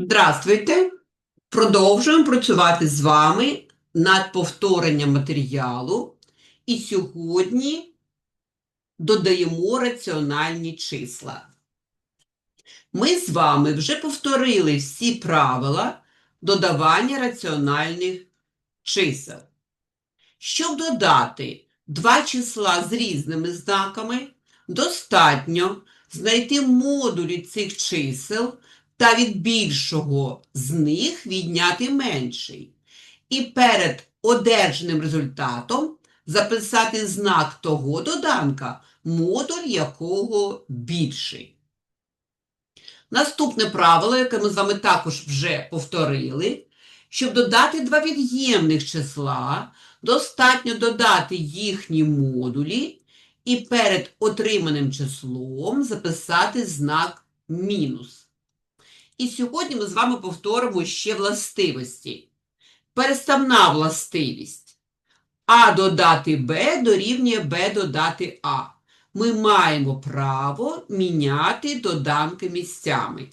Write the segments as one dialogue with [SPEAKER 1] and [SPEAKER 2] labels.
[SPEAKER 1] Здравствуйте! Продовжуємо працювати з вами над повторенням матеріалу. І сьогодні додаємо раціональні числа. Ми з вами вже повторили всі правила додавання раціональних чисел. Щоб додати два числа з різними знаками, достатньо знайти модулі цих чисел та від більшого з них відняти менший. І перед одержаним результатом записати знак того доданка, модуль якого більший. Наступне правило, яке ми з вами також вже повторили, щоб додати два від'ємних числа, достатньо додати їхні модулі і перед отриманим числом записати знак мінус. І сьогодні ми з вами повторимо ще властивості. Переставна властивість. А додати Б дорівнює Б додати А. Ми маємо право міняти доданки місцями.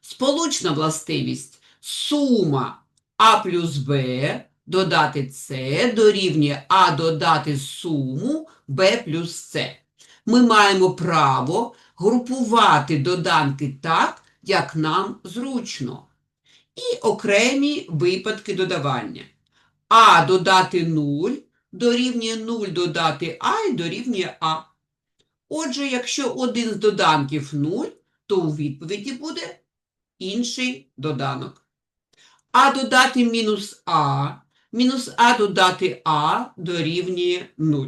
[SPEAKER 1] Сполучна властивість. Сума А плюс Б додати С дорівнює А додати суму Б плюс С. Ми маємо право групувати доданки так, як нам зручно. І окремі випадки додавання. А додати 0 дорівнює 0 додати А і дорівнює А. Отже, якщо один з доданків 0, то у відповіді буде інший доданок. А додати мінус А, мінус А додати А дорівнює 0.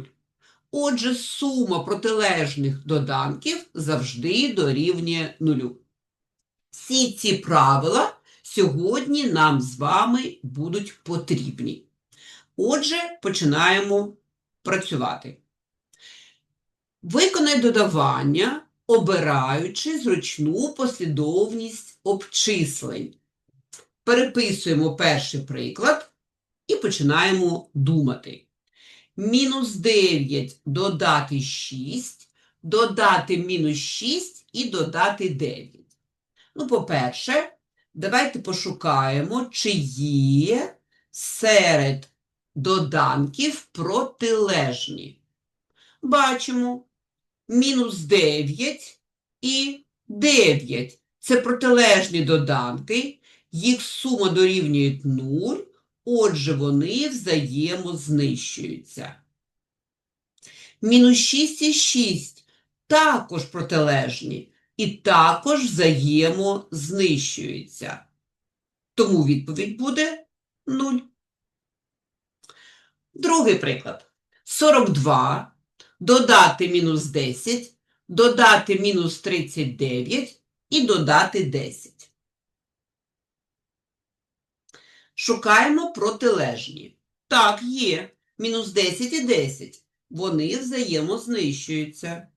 [SPEAKER 1] Отже, сума протилежних доданків завжди дорівнює 0. Всі ці правила сьогодні нам з вами будуть потрібні. Отже, починаємо працювати. Виконай додавання, обираючи зручну послідовність обчислень. Переписуємо перший приклад і починаємо думати. Мінус 9 додати 6, додати мінус 6 і додати 9. Ну, по-перше, давайте пошукаємо, чи є серед доданків протилежні. Бачимо мінус 9 і 9. Це протилежні доданки, їх сума дорівнює 0, отже, вони взаємознищуються. Мінус 6 і 6 також протилежні і також взаємознищуються. Тому відповідь буде 0. Другий приклад. 42 додати мінус 10, додати мінус 39 і додати 10. Шукаємо протилежні. Так, є. Мінус 10 і 10. Вони взаємознищуються.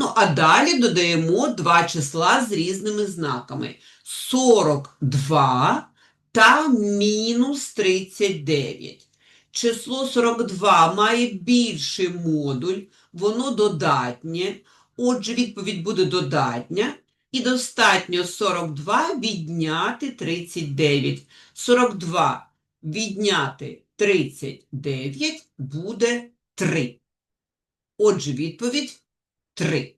[SPEAKER 1] Ну, а далі додаємо два числа з різними знаками. 42 та мінус 39. Число 42 має більший модуль, воно додатнє. Отже, відповідь буде додатня. І достатньо 42 відняти 39. 42 відняти 39 буде 3. Отже, відповідь 3.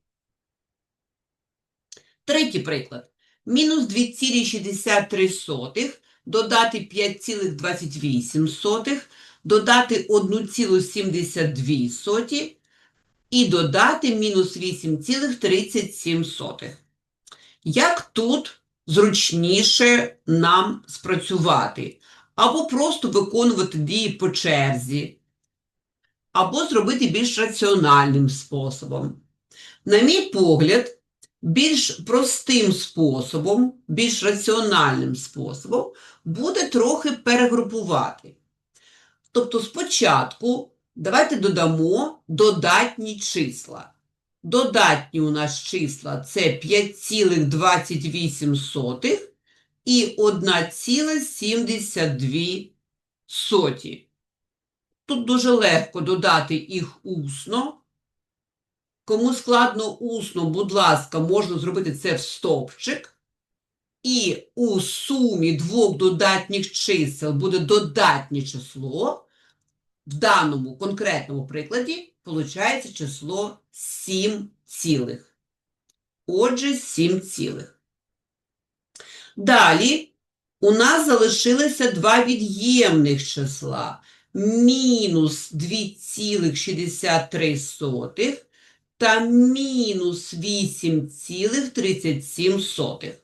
[SPEAKER 1] Третій приклад. Мінус 2,63 додати 5,28, додати 1,72 і додати мінус 8,37. Як тут зручніше нам спрацювати? Або просто виконувати дії по черзі, або зробити більш раціональним способом. На мій погляд, більш простим способом, більш раціональним способом буде трохи перегрупувати. Тобто спочатку давайте додамо додатні числа. Додатні у нас числа це 5,28 і 1,72. Тут дуже легко додати їх усно. Кому складно усно, будь ласка, можна зробити це в стовпчик. і у сумі двох додатніх чисел буде додатнє число, в даному конкретному прикладі виходить число 7 цілих. Отже, 7 цілих. Далі у нас залишилося два від'ємних числа. Мінус 2,63 та мінус 8,37.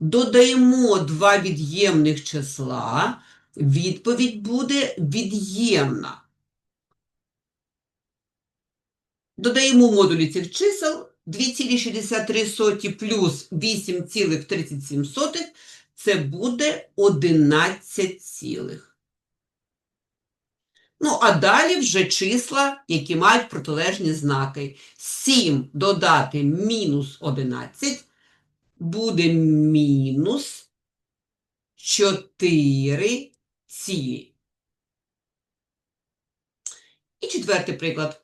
[SPEAKER 1] Додаємо два від'ємних числа, відповідь буде від'ємна. Додаємо модулі цих чисел 2,63 плюс 8,37 це буде 11 цілих. Ну, а далі вже числа, які мають протилежні знаки. 7 додати мінус 11 буде мінус 4 цілі. І четвертий приклад.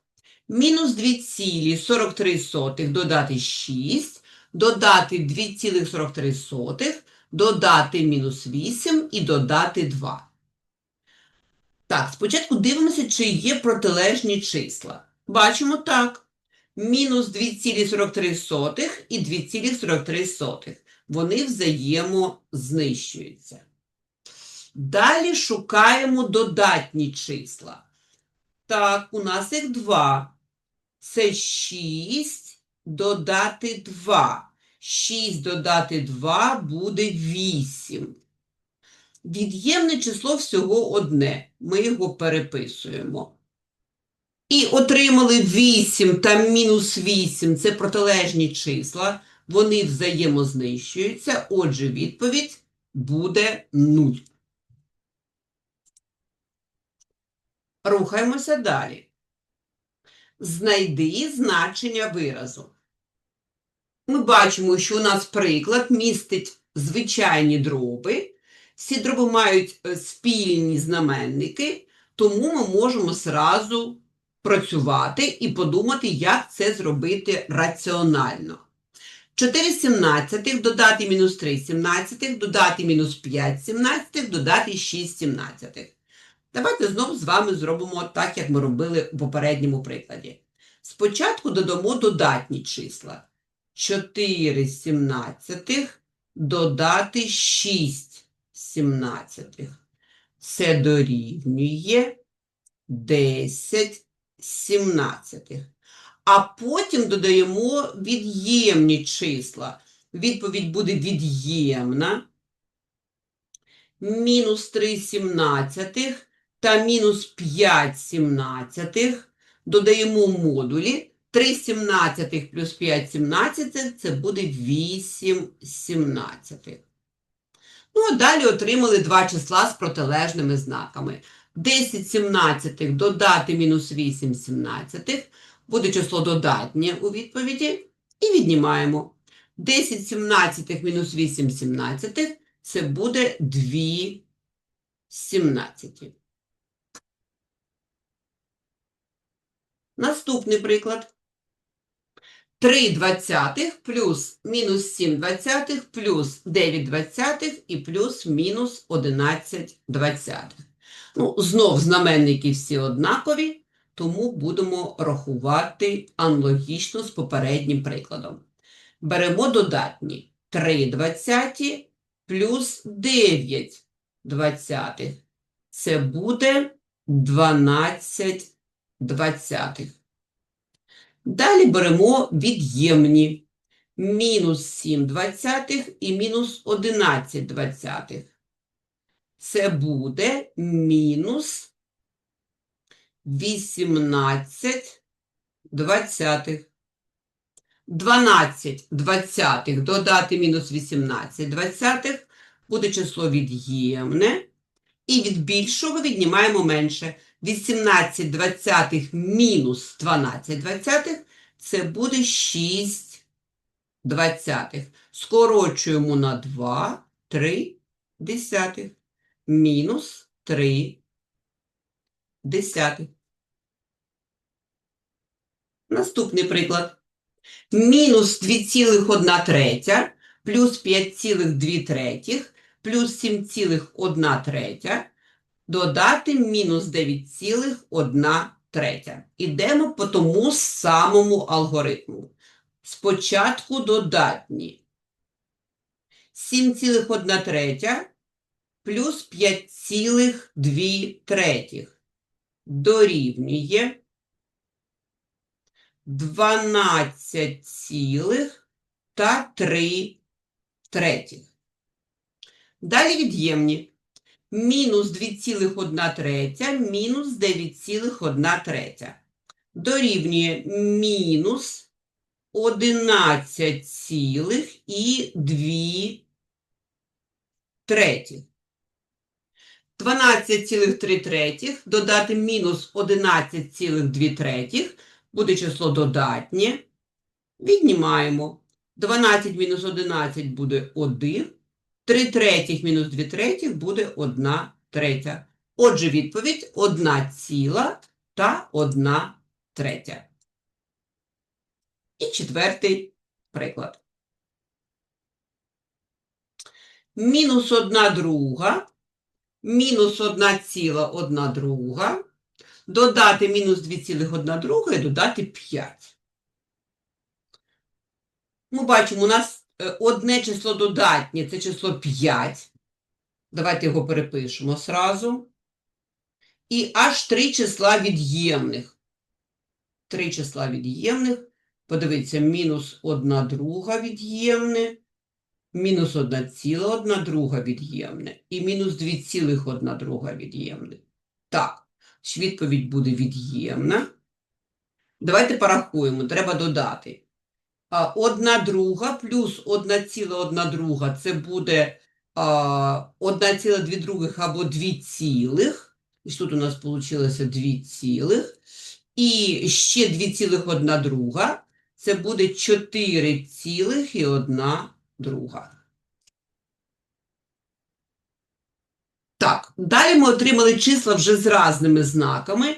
[SPEAKER 1] Мінус 2,43 додати 6, додати 2,43, додати мінус 8 і додати 2. Так, спочатку дивимося, чи є протилежні числа. Бачимо так. Мінус 2,43 і 2,43. Вони взаємознищуються. Далі шукаємо додатні числа. Так, у нас їх два. Це 6 додати 2. 6 додати 2 буде 8. Від'ємне число всього одне. Ми його переписуємо. І отримали 8 та мінус 8 – це протилежні числа. Вони взаємознищуються. Отже, відповідь буде 0. Рухаємося далі. Знайди значення виразу. Ми бачимо, що у нас приклад містить звичайні дроби. Всі дроби мають е, спільні знаменники, тому ми можемо зразу працювати і подумати, як це зробити раціонально. 4 сімнадцятих додати мінус 3 сімнадцятих, додати мінус 5 сімнадцятих, додати 6 сімнадцятих. Давайте знову з вами зробимо так, як ми робили у попередньому прикладі. Спочатку додамо додатні числа. 4 сімнадцятих додати 6 сімнадцятих. Це дорівнює 10 сімнадцятих. А потім додаємо від'ємні числа. Відповідь буде від'ємна. Мінус 3 сімнадцятих та мінус 5 сімнадцятих. Додаємо модулі. 3 сімнадцятих плюс 5 сімнадцятих – це буде 8 сімнадцятих. Ну, а далі отримали два числа з протилежними знаками. 10 сімнадцятих додати мінус 8 сімнадцятих. Буде число додатнє у відповіді. І віднімаємо. 10 сімнадцятих мінус 8 сімнадцятих – це буде 2 сімнадцяті. Наступний приклад. 3 двадцятих плюс мінус 7 двадцятих плюс 9 двадцятих і плюс мінус 11 двадцятих. Ну, знов знаменники всі однакові, тому будемо рахувати аналогічно з попереднім прикладом. Беремо додатні 3 двадцяті плюс 9 двадцятих. Це буде 12 двадцятих. Далі беремо від'ємні. Мінус 7 двадцятих і мінус 11 двадцятих. Це буде мінус 18 двадцятих. 12 двадцятих додати мінус 18 двадцятих буде число від'ємне. І від більшого віднімаємо менше. 18 двадцятих мінус 12 двадцятих – це буде 6 двадцятих. Скорочуємо на 2, 3 десятих. Мінус 3 десятих. Наступний приклад. Мінус 2,1 третя плюс 5,2 третіх, плюс 7,1 третя, додати мінус 9,1 третя. Ідемо по тому самому алгоритму. Спочатку додатні. 7,1 третя плюс 5,2 третіх дорівнює 12 цілих та 3 третіх. Далі від'ємні. Мінус 2,1 третя, мінус 9,1 третя. Дорівнює мінус 11 цілих і 2 третіх. 12,3 третіх додати мінус 11,2 третіх буде число додатнє. Віднімаємо. 12 мінус 11 буде 1. 3 третіх мінус 2 третіх буде 1 третя. Отже, відповідь 1 ціла та 1 третя. І четвертий приклад. Мінус 1 друга, мінус 1 ціла 1 друга, додати мінус 2,1 друга і додати 5. Ми бачимо, у нас одне число додатнє, це число 5. Давайте його перепишемо сразу. І аж три числа від'ємних. Три числа від'ємних. Подивіться, мінус 1 друга від'ємне, мінус 1 ціла 1 друга від'ємне і мінус 2,1 друга від'ємне. Так, відповідь буде від'ємна. Давайте порахуємо, треба додати. Одна друга плюс 1 ціла 1 друга це буде а, 1 ціла 2 других або 2 цілих. І тут у нас вийшло 2 цілих. І ще 2,1 друга. Це буде 4 цілих і 1 друга. Так, далі ми отримали числа вже з різними знаками.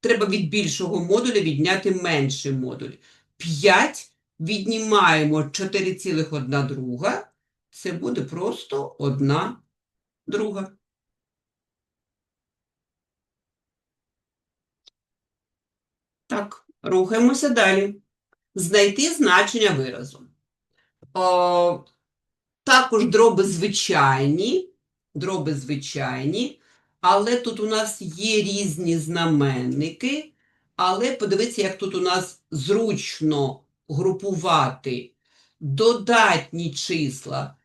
[SPEAKER 1] Треба від більшого модуля відняти менший модуль. 5 віднімаємо 4,1 друга. Це буде просто 1 друга. Так, рухаємося далі. Знайти значення виразу. О, також дроби звичайні, дроби звичайні, але тут у нас є різні знаменники, але подивіться, як тут у нас зручно групувати додатні числа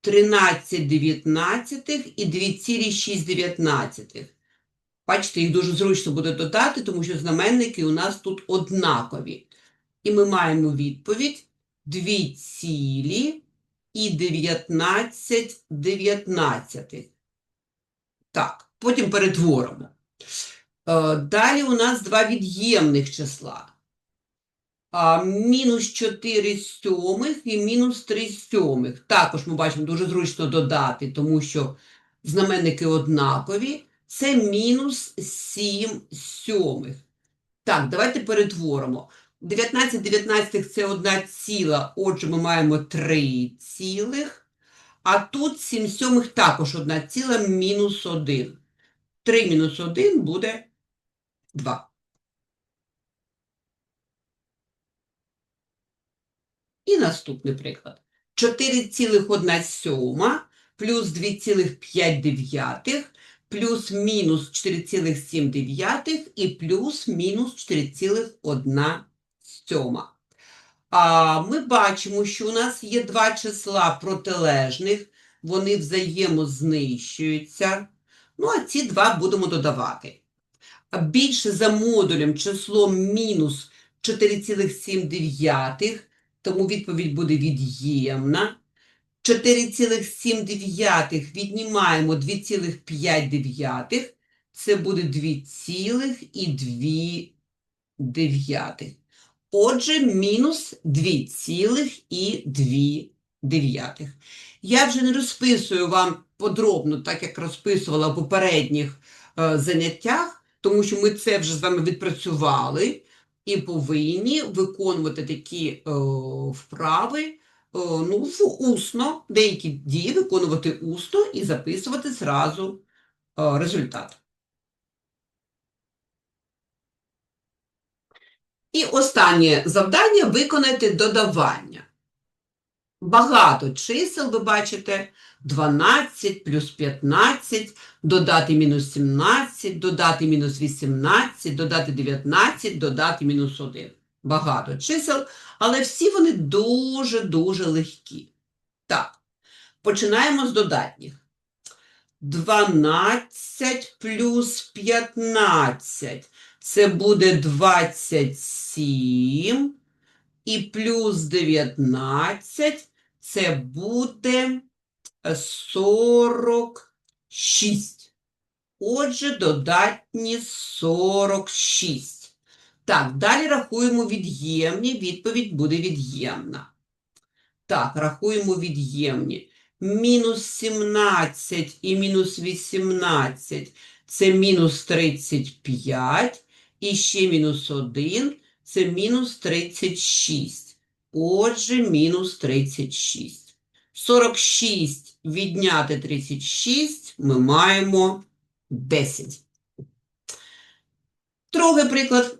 [SPEAKER 1] 13 дев'ятнадцятих і 2,6 дев'ятнадцятих. Бачите, їх дуже зручно буде додати, тому що знаменники у нас тут однакові. І ми маємо відповідь 2 цілі і 19 дев'ятнадцятих. Так, потім перетворимо. Е, Далі у нас два від'ємних числа. А, Мінус 4 сьомих і мінус 3 сьомих. Також ми бачимо дуже зручно додати, тому що знаменники однакові. Це мінус 7 сьомих. Так, давайте перетворимо. 19 дев'ятнадцятих – це одна ціла, отже, ми маємо 3 цілих. А тут 7 сьомих також одна ціла, мінус 1. 3 мінус 1 буде 2. І наступний приклад. 4,1 сьома плюс 2,5 плюс мінус 4,7 і плюс мінус 4,1 сьома. Ми бачимо, що у нас є два числа протилежних, вони взаємознищуються. Ну, а ці два будемо додавати. Більше за модулем число мінус 4,7, тому відповідь буде від'ємна. 4,7 віднімаємо 2,5, це буде 2,2. Отже, мінус 2,2. Я вже не розписую вам подробно, так як розписувала в попередніх е, заняттях, тому що ми це вже з вами відпрацювали і повинні виконувати такі е, вправи ну, в усно, деякі дії виконувати усно і записувати зразу е, результат. І останнє завдання виконати додавання. Багато чисел ви бачите 12 плюс 15, додати мінус 17, додати мінус 18, додати 19, додати мінус 1. Багато чисел, але всі вони дуже-дуже легкі. Так, починаємо з додатніх. 12 плюс 15 це буде 27, і плюс 19 це буде 46. Отже, додатні 46. Так, далі рахуємо від'ємні, відповідь буде від'ємна. Так, рахуємо від'ємні. Мінус 17 і мінус 18 – це мінус 35, і ще мінус 1 – це мінус 36. Отже, мінус 36. 46 відняти 36 ми маємо 10. Другий приклад.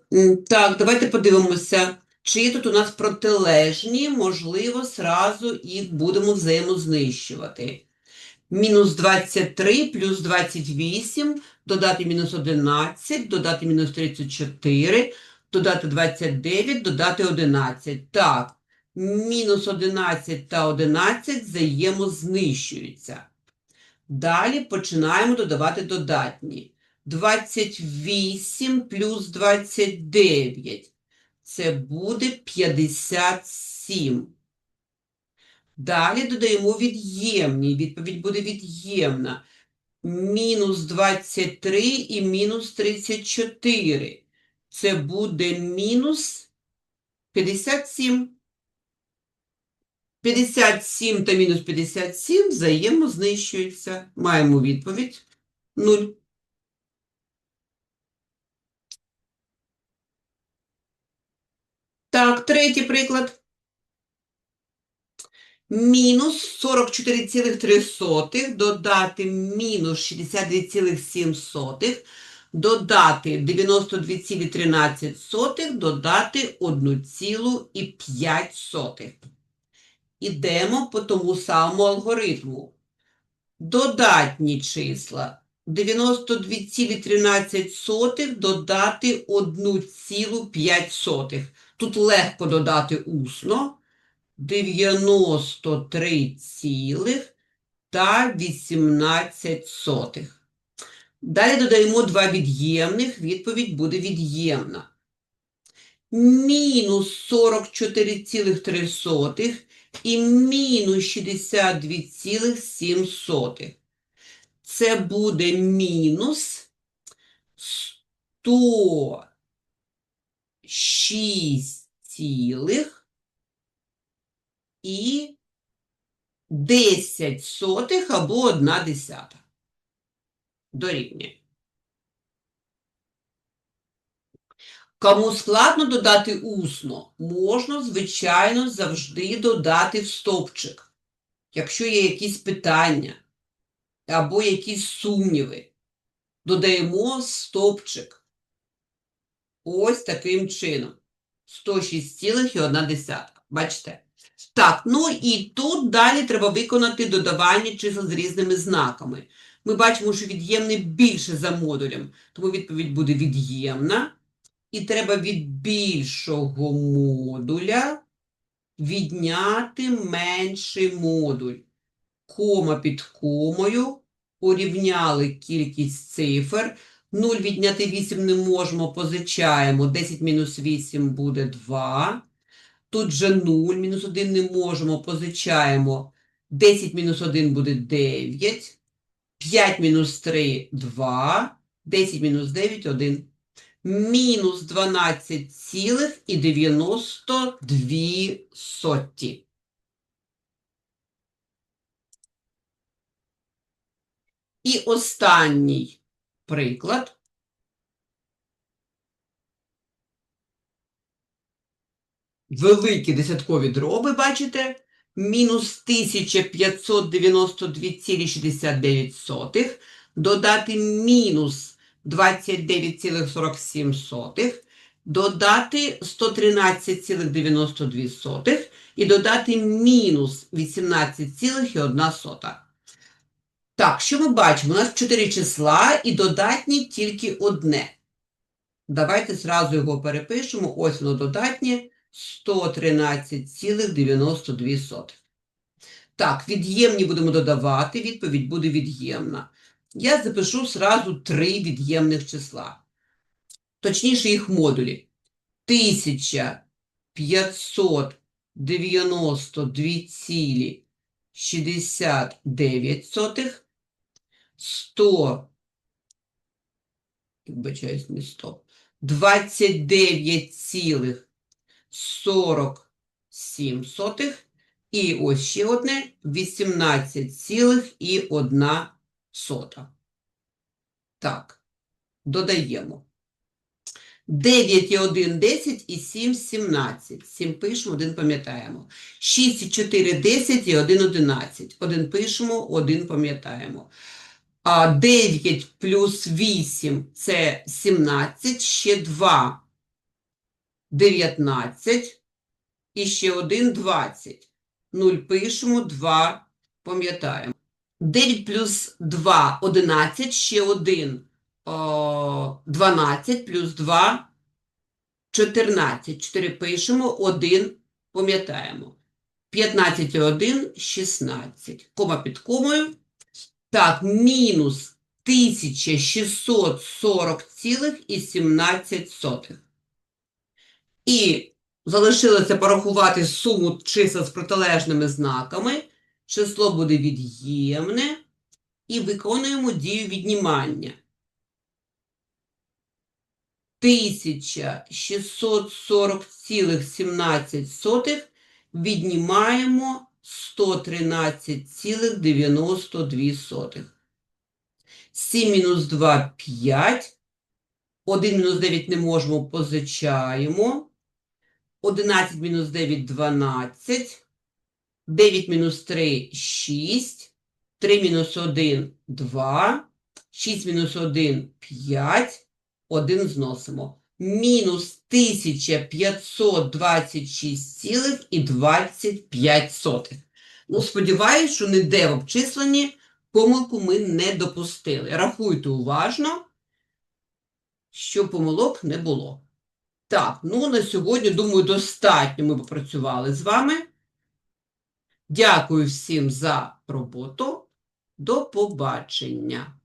[SPEAKER 1] Так, давайте подивимося, чи тут у нас протилежні, можливо, зразу їх будемо взаємознищувати. Мінус 23 плюс 28, додати мінус 11, додати мінус 34, додати 29, додати 11. Так, мінус 11 та 11 взаємознищуються. Далі починаємо додавати додатні. 28 плюс 29. Це буде 57. Далі додаємо від'ємні. Відповідь буде від'ємна. Мінус 23 і мінус 34. Це буде мінус 57. 57 та мінус 57 взаємознищуються. Маємо відповідь 0. Так, третій приклад. Мінус 44,3 додати мінус 62,7, додати 92,13, додати 1,5. Ідемо по тому самому алгоритму. Додатні числа 92,13 додати 1,5. Тут легко додати усно. 93 цілих та 18 сотих. Далі додаємо два від'ємних, відповідь буде від'ємна. Мінус 44,3 і мінус 62,7. Це буде мінус 106 цілих і 10 сотих або 1 десята. Дорівнює. Кому складно додати усно, можна, звичайно, завжди додати в стовпчик. Якщо є якісь питання або якісь сумніви, додаємо стовпчик. Ось таким чином. 106,1. Бачите? Так, ну і тут далі треба виконати додавання чисел з різними знаками. Ми бачимо, що від'ємне більше за модулем, тому відповідь буде від'ємна. І треба від більшого модуля відняти менший модуль. Кома під комою, порівняли кількість цифр. 0 відняти 8 не можемо, позичаємо. 10 мінус 8 буде 2. Тут же 0, мінус 1 не можемо, позичаємо. 10 мінус 1 буде 9. 5 мінус 3 – 2. 10 мінус 9 – 1. Мінус 12 цілих і 92 соті. І останній приклад. великі десяткові дроби, бачите, мінус 1592,69, додати мінус 29,47, додати 113,92 і додати мінус 18,1. Так, що ми бачимо? У нас 4 числа і додатні тільки одне. Давайте зразу його перепишемо. Ось воно додатнє 113,92. Так, від'ємні будемо додавати, відповідь буде від'ємна. Я запишу зразу три від'ємних числа. Точніше, їх модулі. 1592,69, 100, вибачаюсь, не 100, 29,47 і ось ще одне 18,1. Так, додаємо. 9 і 1 – 10 і 7 – 17. 7 пишемо, 1 пам'ятаємо. 6 і 4 – 10 і 1 – 11. 1 пишемо, 1 пам'ятаємо. А 9 плюс 8 – це 17, ще 2 – 19, і ще 1 – 20. 0 пишемо, 2 пам'ятаємо. 9 плюс 2 – 11, ще 1 12 плюс 2 – 14. 4 пишемо, 1 пам'ятаємо. 15 і 1 – 16. Кома під комою. Так, мінус 1640,17. І залишилося порахувати суму чисел з протилежними знаками. Число буде від'ємне. І виконуємо дію віднімання. 1640,17 віднімаємо 113,92. 7 мінус 2 – 5. 1 мінус 9 не можемо, позичаємо. 11 мінус 9 – 12. 9 мінус 3 – 6. 3 мінус 1 – 2. 6 мінус 1 – 5. 1 зносимо. Мінус 1526,25. Ну, сподіваюсь, що ніде в обчисленні помилку ми не допустили. Рахуйте уважно, щоб помилок не було. Так, ну на сьогодні, думаю, достатньо ми попрацювали з вами. Дякую всім за роботу. До побачення.